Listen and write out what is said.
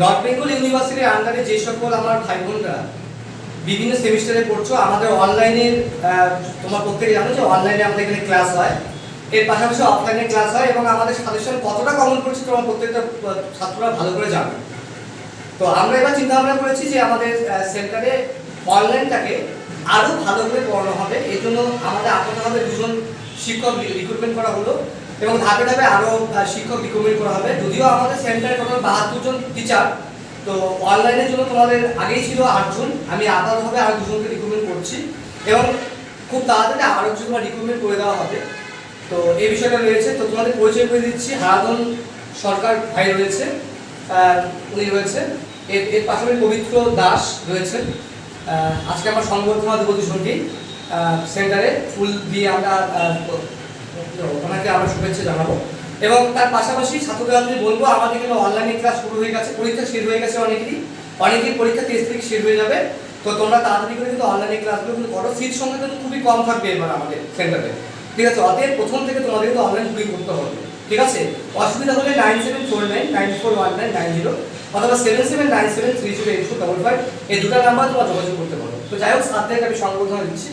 North Bengal ইউনিভার্সিটির আন্ডারে যে সকল আমার ভাই বোনরা বিভিন্ন সেমিস্টারে পড়ছো, আমাদের অনলাইনে তোমার প্রত্যেকে জানো যে অনলাইনে আমাদের এখানে ক্লাস হয়। এর পাশাপাশি অফলাইনে ক্লাস হয় এবং আমাদের সাজেশন কতটা কমন করছে তোমার প্রত্যেকটা ছাত্ররা ভালো করে জানো। তো আমরা এবার চিন্তা ভাবনা করেছি যে আমাদের সেন্টারে অনলাইনটাকে আরও ভালো করে পড়ানো হবে। এই জন্য আমাদের আপাতভাবে দুজন শিক্ষক রিক্রুটমেন্ট করা হলো। এবং ধাপে ধাপে আরও শিক্ষক রিক্রুটমেন্ট করা হবে। যদিও আমাদের সেন্টারে টোটাল বাহাত্তর জন টিচার তো অনলাইনের জন্য তোমাদের আগেই ছিল আটজন। আমি আপাততভাবে আরও দুজনকে রিক্রুটমেন্ট করছি। এবং খুব তাড়াতাড়ি আরও কিছু রিক্রুটমেন্ট করে দেওয়া হবে। তো এই বিষয়টা রয়েছে। তো তোমাদের পরিচয় করে দিচ্ছি। হারাধন সরকার ভাই রয়েছে উনি রয়েছে। এর এর পাশাপাশি পবিত্র দাস রয়েছেন। আজকে আমরা সংবর্ধনা দেবো সেন্টারে ফুল দিয়ে আমরা ওনাকে আমরা শুভেচ্ছা জানাব। এবং তার পাশাপাশি ছাত্রছাত্রী বলব, আমাদের এখানে অনলাইনে ক্লাস শুরু হয়ে গেছে, পরীক্ষা শেষ হয়ে গেছে অনেকেরই। অনেকের পরীক্ষা তেইশ থেকে শেষ হয়ে যাবে। তো তোমরা তাড়াতাড়ি করে কিন্তু অনলাইনে ক্লাসগুলো কিন্তু করো। সিট সংখ্যা কিন্তু খুবই কম থাকবে এবার আমাদের সেন্টারে ঠিক আছে, অতএব প্রথম থেকে তোমাদের কিন্তু অনলাইন বুকিং করতে হবে। ঠিক আছে? অসুবিধা হলে nine seven four nine nine four one nine nine zero অথবা seven seven nine seven three zero eight four double five এই দুটো নাম্বার তোমরা যোগাযোগ করতে পারো। তো যাই হোক তারিখ আমি সংবর্ধনা দিচ্ছি।